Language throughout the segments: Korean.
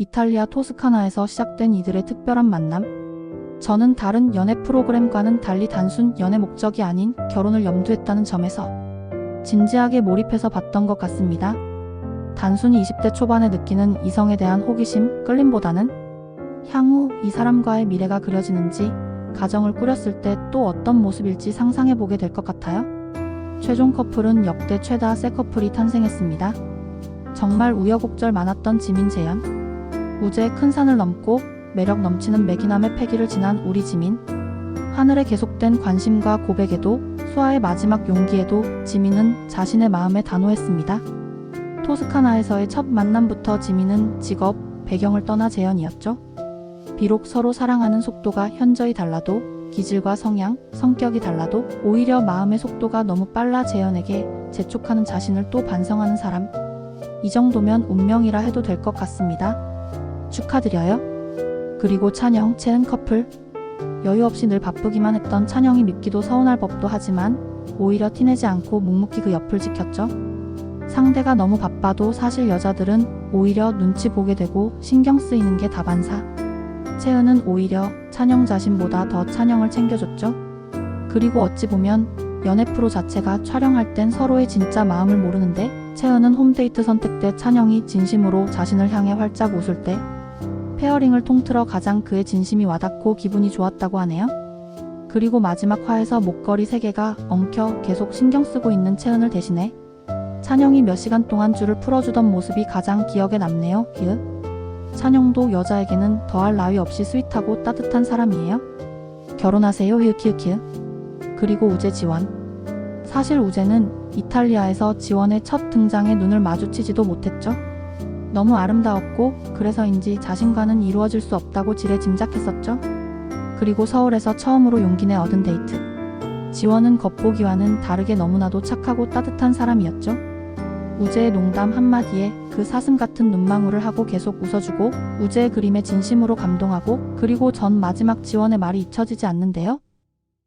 이탈리아 토스카나에서 시작된 이들의 특별한 만남. 저는 다른 연애 프로그램과는 달리 단순 연애 목적이 아닌 결혼을 염두했다는 점에서 진지하게 몰입해서 봤던 것 같습니다. 단순히 20대 초반에 느끼는 이성에 대한 호기심, 끌림보다는 향후 이 사람과의 미래가 그려지는지 가정을 꾸렸을 때 또 어떤 모습일지 상상해 보게 될 것 같아요. 최종 커플은 역대 최다 새 커플이 탄생했습니다. 정말 우여곡절 많았던 지민 재현. 우주의 큰 산을 넘고 매력 넘치는 매기남의 패기를 지난 우리 지민. 하늘에 계속된 관심과 고백에도 수아의 마지막 용기에도 지민은 자신의 마음에 단호했습니다. 토스카나에서의 첫 만남부터 지민은 직업, 배경을 떠나 재현이었죠. 비록 서로 사랑하는 속도가 현저히 달라도 기질과 성향, 성격이 달라도 오히려 마음의 속도가 너무 빨라 재현에게 재촉하는 자신을 또 반성하는 사람. 이 정도면 운명이라 해도 될 것 같습니다. 축하드려요. 그리고 찬영, 채은 커플. 여유 없이 늘 바쁘기만 했던 찬영이 밉기도 서운할 법도 하지만 오히려 티내지 않고 묵묵히 그 옆을 지켰죠. 상대가 너무 바빠도 사실 여자들은 오히려 눈치 보게 되고 신경 쓰이는 게 다반사. 채은은 오히려 찬영 자신보다 더 찬영을 챙겨줬죠. 그리고 어찌 보면 연애 프로 자체가 촬영할 땐 서로의 진짜 마음을 모르는데 채은은 홈데이트 선택 때 찬영이 진심으로 자신을 향해 활짝 웃을 때 페어링을 통틀어 가장 그의 진심이 와닿고 기분이 좋았다고 하네요. 그리고 마지막 화에서 목걸이 3개가 엉켜 계속 신경 쓰고 있는 채은을 대신해 찬영이 몇 시간 동안 줄을 풀어주던 모습이 가장 기억에 남네요. 히읗. 찬영도 여자에게는 더할 나위 없이 스윗하고 따뜻한 사람이에요. 결혼하세요. 히읗히읗히읗. 그리고 우재 지원. 사실 우재는 이탈리아에서 지원의 첫 등장에 눈을 마주치지도 못했죠. 너무 아름다웠고 그래서인지 자신과는 이루어질 수 없다고 지레 짐작했었죠. 그리고 서울에서 처음으로 용기 내 얻은 데이트. 지원은 겉보기와는 다르게 너무나도 착하고 따뜻한 사람이었죠. 우재의 농담 한마디에 그 사슴 같은 눈망울을 하고 계속 웃어주고 우재의 그림에 진심으로 감동하고 그리고 전 마지막 지원의 말이 잊혀지지 않는데요.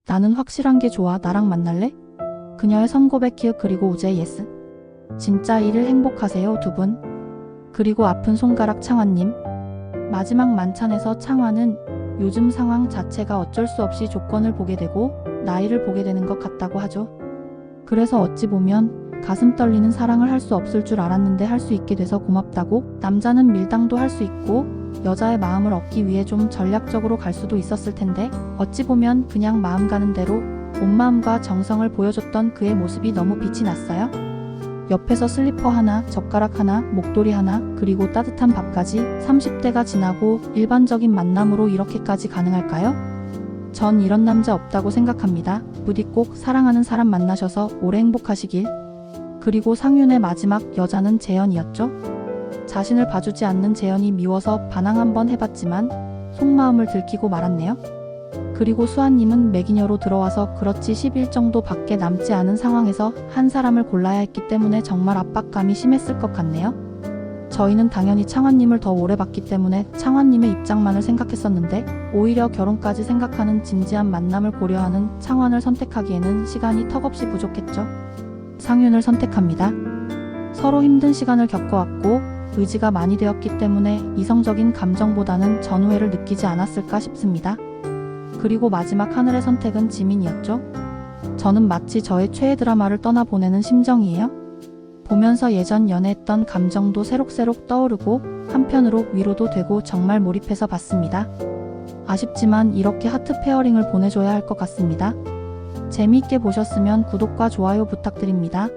나는 확실한 게 좋아 나랑 만날래? 그녀의 선고백 기억 그리고 우재의 예스. 진짜 일을 행복하세요 두 분. 그리고 아픈 손가락 창환님. 마지막 만찬에서 창환은 요즘 상황 자체가 어쩔 수 없이 조건을 보게 되고 나이를 보게 되는 것 같다고 하죠. 그래서 어찌 보면 가슴 떨리는 사랑을 할 수 없을 줄 알았는데 할 수 있게 돼서 고맙다고 남자는 밀당도 할 수 있고 여자의 마음을 얻기 위해 좀 전략적으로 갈 수도 있었을 텐데 어찌 보면 그냥 마음 가는 대로 온 마음과 정성을 보여줬던 그의 모습이 너무 빛이 났어요. 옆에서 슬리퍼 하나, 젓가락 하나, 목도리 하나, 그리고 따뜻한 밥까지 30대가 지나고 일반적인 만남으로 이렇게까지 가능할까요? 전 이런 남자 없다고 생각합니다. 부디 꼭 사랑하는 사람 만나셔서 오래 행복하시길. 그리고 상윤의 마지막 여자는 재현이었죠. 자신을 봐주지 않는 재현이 미워서 반항 한번 해봤지만 속마음을 들키고 말았네요. 그리고 수아님은 매기녀로 들어와서 그렇지 10일 정도 밖에 남지 않은 상황에서 한 사람을 골라야 했기 때문에 정말 압박감이 심했을 것 같네요. 저희는 당연히 창환님을 더 오래 봤기 때문에 창환님의 입장만을 생각했었는데 오히려 결혼까지 생각하는 진지한 만남을 고려하는 창환을 선택하기에는 시간이 턱없이 부족했죠. 상윤을 선택합니다. 서로 힘든 시간을 겪어왔고 의지가 많이 되었기 때문에 이성적인 감정보다는 전우애를 느끼지 않았을까 싶습니다. 그리고 마지막 하늘의 선택은 지민이었죠. 저는 마치 저의 최애 드라마를 떠나보내는 심정이에요. 보면서 예전 연애했던 감정도 새록새록 떠오르고 한편으로 위로도 되고 정말 몰입해서 봤습니다. 아쉽지만 이렇게 하트 페어링을 보내줘야 할 것 같습니다. 재미있게 보셨으면 구독과 좋아요 부탁드립니다.